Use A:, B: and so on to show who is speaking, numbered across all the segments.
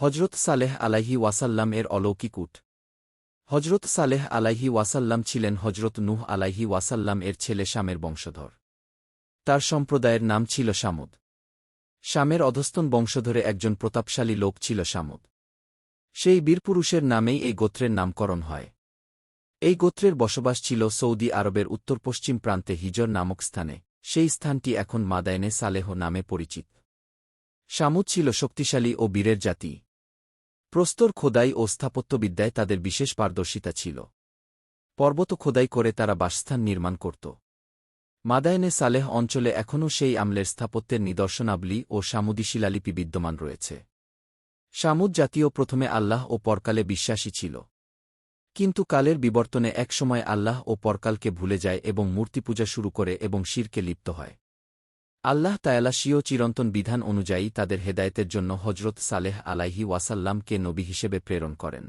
A: হজরত সালেহ আলাইহি ওয়াসাল্লাম এর অলৌকিক উট। হজরত সালেহ আলাইহি ওয়াসাল্লাম ছিলেন হজরত নুহ আলাইহি ওয়াসাল্লাম এর ছেলে শামের বংশধর। তার সম্প্রদায়ের নাম ছিল শামুদ। শামের অধস্তন বংশধরে একজন প্রতাপশালী লোক ছিল শামুদ। সেই বীরপুরুষের নামেই এই গোত্রের নামকরণ হয়। এই গোত্রের বসবাস ছিল সৌদি আরবের উত্তর পশ্চিম প্রান্তে হিজর নামক স্থানে। সেই স্থানটি এখন মাদায়নে সালেহ নামে পরিচিত। শামুদ ছিল শক্তিশালী ও বীরের জাতি। প্রস্তর খোদাই ও স্থাপত্যবিদ্যায় তাদের বিশেষ পারদর্শিতা ছিল। পর্বত খোদাই করে তারা বাসস্থান নির্মাণ করত। মাদায়নে সালেহ অঞ্চলে এখনও সেই আমলের স্থাপত্যের নিদর্শনাবলী ও সামুদি শিলালিপি বিদ্যমান রয়েছে। সামুদ জাতীয় প্রথমে আল্লাহ ও পরকালে বিশ্বাসী ছিল। কিন্তু কালের বিবর্তনে একসময় আল্লাহ ও পরকালকে ভুলে যায় এবং মূর্তি পূজা শুরু করে এবং শিরকে লিপ্ত হয়। আল্লাহ তায়ালা চিরন্তন বিধান অনুযায়ী তাদের হেদায়েতের জন্য হজরত সালেহ আলাইহি ওয়াসাল্লামকে নবী হিসেবে প্রেরণ করেন।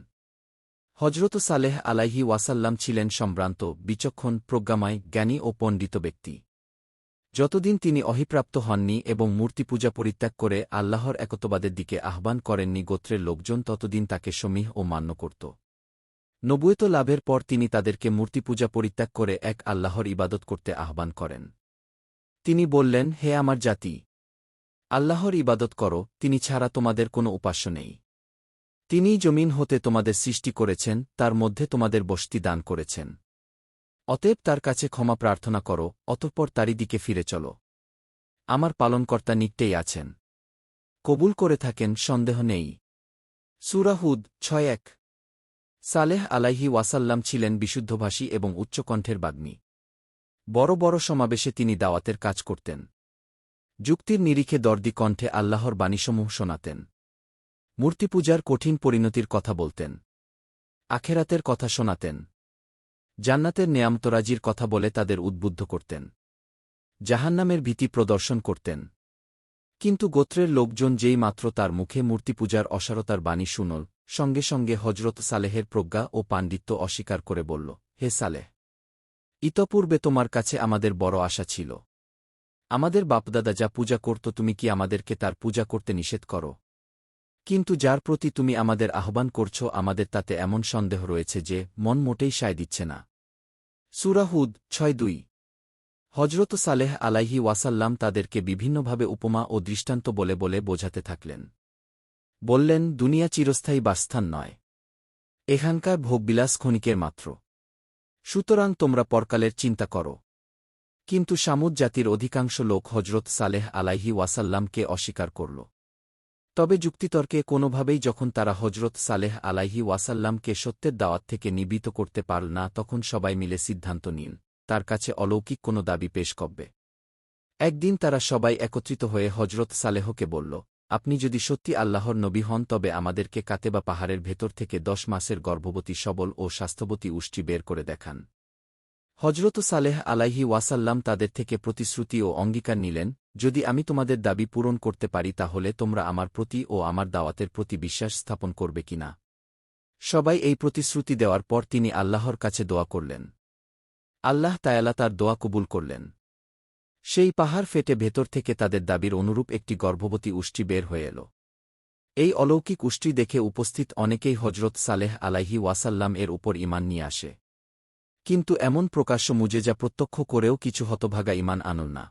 A: হজরত সালেহ আলাইহি ওয়াসাল্লাম ছিলেন সম্ভ্রান্ত, বিচক্ষণ, প্রজ্ঞাময়, জ্ঞানী ও পণ্ডিত ব্যক্তি। যতদিন তিনি অহিপ্রাপ্ত হননি এবং মূর্তি পূজা পরিত্যাগ করে আল্লাহর একতবাদের দিকে আহ্বান করেননি গোত্রের লোকজন ততদিন তাকে সমীহ ও মান্য করত। নবুয়ত লাভের পর তিনি তাদেরকে মূর্তি পূজা পরিত্যাগ করে এক আল্লাহর ইবাদত করতে আহ্বান করেন। তিনি বললেন, হে আমার জাতি, আল্লাহর ইবাদত করো, তিনি ছাড়া তোমাদের কোনো উপাস্য নেই। তিনিই জমিন হতে তোমাদের সৃষ্টি করেছেন, তার মধ্যে তোমাদের বসতি দান করেছেন। অতএব তার কাছে ক্ষমা প্রার্থনা করো, অতঃপর তারই দিকে ফিরে চলো। আমার পালনকর্তা নিকটেই আছেন। কবুল করে থাকেন, সন্দেহ নেই। সুরাহুদ ছয় এক। সালেহ আলাইহি ওয়াসাল্লাম ছিলেন বিশুদ্ধভাষী এবং উচ্চকণ্ঠের বাগ্মী। বড় বড় সমাবেশে তিনি দাওয়াতের কাজ করতেন। যুক্তির নিরিখে দর্দি কণ্ঠে আল্লাহর বাণীসমূহ শোনাতেন। মূর্তিপূজার কঠিন পরিণতির কথা বলতেন। আখেরাতের কথা শোনাতেন। জান্নাতের নেয়ামতরাজির কথা বলে তাদের উদ্বুদ্ধ করতেন। জাহান্নামের ভীতি প্রদর্শন করতেন। কিন্তু গোত্রের লোকজন যেই মাত্র তার মুখে মূর্তিপূজার অসারতার বাণী শুনল, সঙ্গে সঙ্গে হজরত সালেহের প্রজ্ঞা ও পাণ্ডিত্য অস্বীকার করে বলল, হে সালেহ ইতপূর্বে তোমার কাছে আমাদের বড় আশা ছিল। আমাদের বাপদাদা যা পূজা করত তুমি কি আমাদেরকে তার পূজা করতে নিষেধ করো? কিন্তু যার প্রতি তুমি আমাদের আহ্বান করছ, আমাদের তাতে এমন সন্দেহ রয়েছে যে, মন মোটেই সায় দিচ্ছে না। সুরাহুদ ছয় দুই। হজরত সালেহ আলাইহি ওয়াসাল্লাম তাদেরকে বিভিন্নভাবে উপমা ও দৃষ্টান্ত বলে বলে বোঝাতে থাকলেন। বললেন, দুনিয়া চিরস্থায়ী বাসস্থান নয়। এখানকার ভোগবিলাস ক্ষণিকের মাত্র। সুতরাং তোমরা পরকালের চিন্তা করো। কিন্তু সামুদ জাতির অধিকাংশ লোক হজরত সালেহ আলাইহি ওয়াসাল্লামকে অস্বীকার করল। তবে যুক্তিতর্কে কোনোভাবেই যখন তারা হজরত সালেহ আলাইহি ওয়াসাল্লামকে সত্যের দাওয়াত থেকে নিবিত করতে পারল না, তখন সবাই মিলে সিদ্ধান্ত নিন, তার কাছে অলৌকিক কোনো দাবি পেশ করবে একদিন তারা সবাই একত্রিত হয়ে হজরত সালেহকে বলল আপনি যদি সত্যি আল্লাহর নবী হন, তবে আমাদেরকে কাতেবা পাহাড়ের ভেতর থেকে দশ মাসের গর্ভবতী সবল ও স্বাস্থ্যবতী উষ্টি বের করে দেখান। হজরত সালেহ আলাইহি ওয়াসাল্লাম তাদের থেকে প্রতিশ্রুতি ও অঙ্গীকার নিলেন, যদি আমি তোমাদের দাবি পূরণ করতে পারি, তাহলে তোমরা আমার প্রতি ও আমার দাওয়াতের প্রতি বিশ্বাস স্থাপন করবে কিনা? সবাই এই প্রতিশ্রুতি দেওয়ার পর তিনি আল্লাহর কাছে দোয়া করলেন। আল্লাহ তায়ালা তার দোয়া কবুল করলেন। সেই পাহাড় ফেটে ভেতর থেকে তাদের দাবির অনুরূপ একটি গর্ভবতী উষ্টি বের হয়ে এল। এই অলৌকিক উষ্টি দেখে উপস্থিত অনেকেই হজরত সালেহ আলাইহি ওয়াসাল্লাম এর উপর ইমান নিয়ে আসে। কিন্তু এমন প্রকাশ্য মুজেজা প্রত্যক্ষ করেও কিছু হতভাগা ইমান আনল না।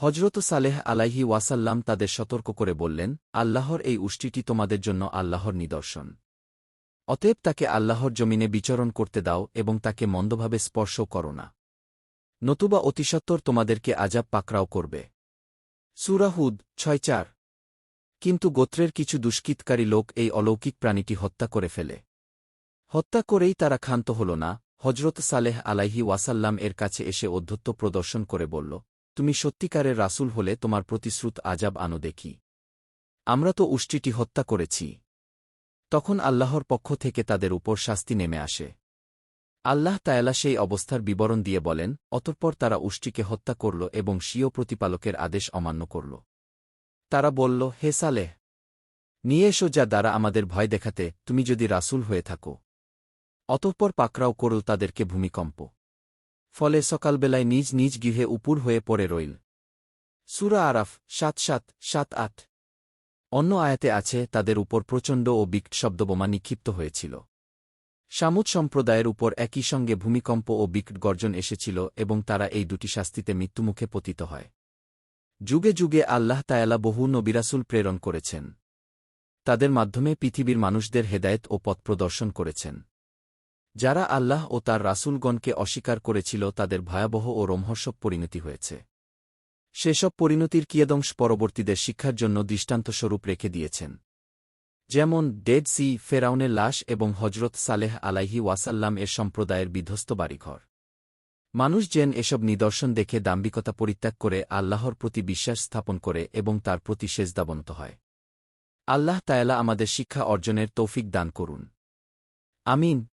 A: হজরত সালেহ আলাইহি ওয়াসাল্লাম তাদের সতর্ক করে বললেন, আল্লাহর এই উষ্টিটি তোমাদের জন্য আল্লাহর নিদর্শন। অতএব তাকে আল্লাহর জমিনে বিচরণ করতে দাও এবং তাকে মন্দভাবে স্পর্শ করো না। নতুবা অতিসত্বর তোমাদেরকে আজাব পাকড়াও করবে। সুরাহুদ ছয় চার কিন্তু গোত্রের কিছু দুষ্কৃতকারী লোক এই অলৌকিক প্রাণীটি হত্যা করে ফেলে। হত্যা করেই তারা ক্ষান্ত হল না হজরত সালেহ আলাইহি ওয়াসাল্লাম এর কাছে এসে অধ্যত্ত প্রদর্শন করে বলল, তুমি সত্যিকারের রাসুল হলে তোমার প্রতিশ্রুত আজাব আনো দেখি। আমরা তো উষ্টিটি হত্যা করেছি। তখন আল্লাহর পক্ষ থেকে তাদের উপর শাস্তি নেমে আসে। আল্লাহ তায়ালা সেই অবস্থার বিবরণ দিয়ে বলেন, অতঃপর তারা উষ্টিকে হত্যা করল এবং স্বীয় প্রতিপালকের আদেশ অমান্য করল। তারা বলল, হে সালেহ! নিয়ে এসো যা দ্বারা আমাদের ভয় দেখাতে, তুমি যদি রাসুল হয়ে থাকো। অতঃপর পাকরাও করল তাদেরকে ভূমিকম্প। ফলে সকালবেলায় নিজ নিজ গৃহে উপুর হয়ে পড়ে রইল। সুরা আরাফ, সাত সাত সাত আট। অন্য আয়াতে আছে, তাদের উপর প্রচণ্ড ও বিকট শব্দবোমা নিক্ষিপ্ত হয়েছিল। সামুদ সম্প্রদায়ের উপর একই সঙ্গে ভূমিকম্প ও বিকট গর্জন এসেছিল এবং তারা এই দুটি শাস্তিতে মৃত্যুমুখে পতিত হয়। যুগে যুগে আল্লাহ তায়ালা বহু নবিরাসুল প্রেরণ করেছেন। তাদের মাধ্যমে পৃথিবীর মানুষদের হেদায়েত ও পথ প্রদর্শন করেছেন। যারা আল্লাহ ও তার রাসূলগণকে অস্বীকার করেছিল তাদের ভয়াবহ ও রোমহর্ষক পরিণতি হয়েছে। সেসব পরিণতির কিয়দংশ পরবর্তীদের শিক্ষার জন্য দৃষ্টান্তস্বরূপ রেখে দিয়েছেন। যেমন ডেড সি ফেরাউনের লাশ এবং হজরত সালেহ আলাইহি ওয়াসাল্লাম এর সম্প্রদায়ের বিধ্বস্ত বাড়িঘর। মানুষ যেন এসব নিদর্শন দেখে দাম্বিকতা পরিত্যাগ করে আল্লাহর প্রতি বিশ্বাস স্থাপন করে এবং তার প্রতি সেজদাবন্ত হয়। আল্লাহ তায়ালা আমাদের শিক্ষা অর্জনের তৌফিক দান করুন। আমিন।